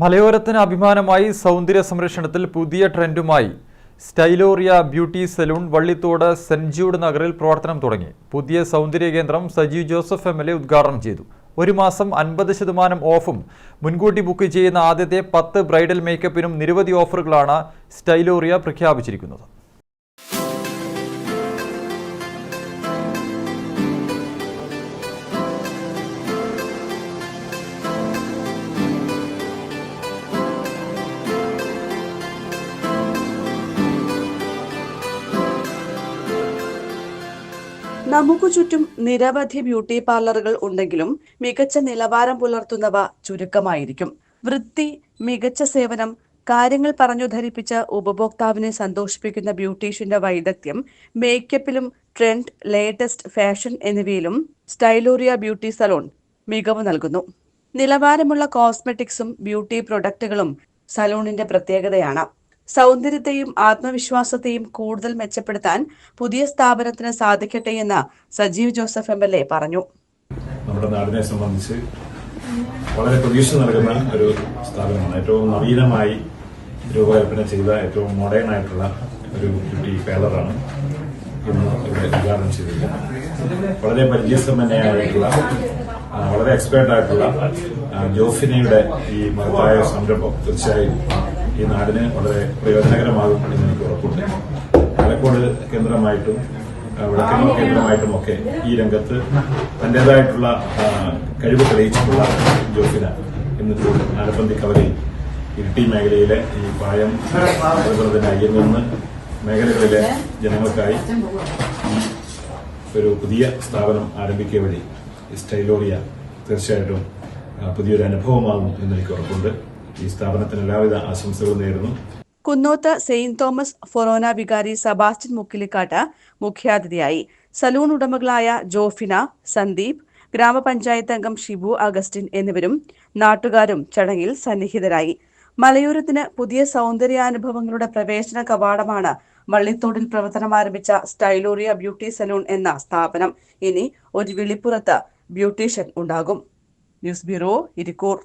മലയോരത്തിന് അഭിമാനമായി സൗന്ദര്യ സംരക്ഷണത്തിൽ പുതിയ ട്രെൻഡുമായി Styloria beauty salon Vallithode Saint Jude നഗറിൽ പ്രവർത്തനം തുടങ്ങി. പുതിയ സൗന്ദര്യ കേന്ദ്രം Sajeev Joseph M L A ഉദ്ഘാടനം ചെയ്തു. ഒരു മാസം അൻപത് ശതമാനം ഓഫും മുൻകൂട്ടി ബുക്ക് ചെയ്യുന്ന ആദ്യത്തെ പത്ത് ബ്രൈഡൽ മേക്കപ്പിനും നിരവധി ഓഫറുകളാണ് സ്റ്റൈലോറിയ പ്രഖ്യാപിച്ചിരിക്കുന്നത്. നമുക്ക് ചുറ്റും നിരവധി ബ്യൂട്ടി പാർലറുകൾ ഉണ്ടെങ്കിലും മികച്ച നിലവാരം പുലർത്തുന്നവ ചുരുക്കമായിരിക്കും. വൃത്തി മികച്ച സേവനം കാര്യങ്ങൾ പറഞ്ഞു ധരിപ്പിച്ച ഉപഭോക്താവിനെ സന്തോഷിപ്പിക്കുന്ന ബ്യൂട്ടീഷ്യന്റെ വൈദഗ്ധ്യം മേക്കപ്പിലും ട്രെൻഡ് ലേറ്റസ്റ്റ് ഫാഷൻ എന്നിവയിലും സ്റ്റൈലോറിയ ബ്യൂട്ടി സലോൺ മികവ് നൽകുന്നു. നിലവാരമുള്ള കോസ്മെറ്റിക്സും ബ്യൂട്ടി പ്രൊഡക്റ്റുകളും സലൂണിന്റെ പ്രത്യേകതയാണ്. സൗന്ദര്യത്തെയും ആത്മവിശ്വാസത്തെയും കൂടുതൽ മെച്ചപ്പെടുത്താൻ പുതിയ സ്ഥാപനത്തിന് സാധിക്കട്ടെ എന്ന് Sajeev Joseph M L A പറഞ്ഞു. നമ്മുടെ നാടിനെ സംബന്ധിച്ച് വളരെ പ്രതീക്ഷ നൽകുന്ന ഒരു സ്ഥാപനമാണ്. ഏറ്റവും നവീനമായി രൂപകൽപ്പന ചെയ്ത ഏറ്റവും മോഡേൺ ആയിട്ടുള്ള ഒരു ബ്യൂട്ടി പാർലറാണ് ഇന്ന് ഇവിടെ ഉദ്ഘാടനം ചെയ്തിരിക്കുന്നത്. വളരെ പരിചയസമ്പന്നയായിട്ടുള്ള വളരെ എക്സ്പേർട്ട് ആയിട്ടുള്ള ആ, ജോഫിനയുടെ ഈ മഹത്തായ സംരംഭം തീർച്ചയായും ഈ നാടിന് വളരെ പ്രയോജനകരമാകും എന്ന് എനിക്ക് ഉറപ്പുണ്ട്. പാലക്കോട് കേന്ദ്രമായിട്ടും ആ, കേന്ദ്രമായിട്ടും കേന്ദ്രമായിട്ടുമൊക്കെ ഈ രംഗത്ത് തന്റേതായിട്ടുള്ള കഴിവ് തെളിയിച്ചിട്ടുള്ള ജോസിന ഇന്നിപ്പോൾ ആലപ്പന്തി കവലയിൽ ഇരിട്ടി മേഖലയിലെ ഈ പായം അതുപോലെ തന്നെ അയ്യങ്കുന്ന് മേഖലകളിലെ ജനങ്ങൾക്കായി ഒരു പുതിയ സ്ഥാപനം ആരംഭിക്കുക വഴി ഈ സ്റ്റൈലോറിയ തീർച്ചയായിട്ടും പുതിയൊരു അനുഭവമാകും എന്ന് എനിക്ക് ഉറപ്പുണ്ട്. ഈ സ്ഥാപനത്തിന് എല്ലാവിധ ആശംസകളും നേരുന്നു. കുന്നോത്ത് സെയിന്റ് തോമസ് ഫൊറോന വികാരി സബാസ്റ്റിൻ മുക്കിലിക്കാട്ട് മുഖ്യാതിഥിയായി. സലൂൺ ഉടമകളായ ജോഫിന സന്ദീപ് ഗ്രാമപഞ്ചായത്ത് അംഗം ഷിബു അഗസ്റ്റിൻ എന്നിവരും നാട്ടുകാരും ചടങ്ങിൽ സന്നിഹിതരായി. മലയോരത്തിന് പുതിയ സൗന്ദര്യാനുഭവങ്ങളുടെ പ്രവേശന കവാടമാണ് വള്ളിത്തോടിൽ പ്രവർത്തനം ആരംഭിച്ച സ്റ്റൈലോറിയ ബ്യൂട്ടി സലൂൺ എന്ന സ്ഥാപനം. ഇനി ഒരു വിളിപ്പുറത്ത് ബ്യൂട്ടീഷ്യൻ ഉണ്ടാകും. News bureau Irikkur.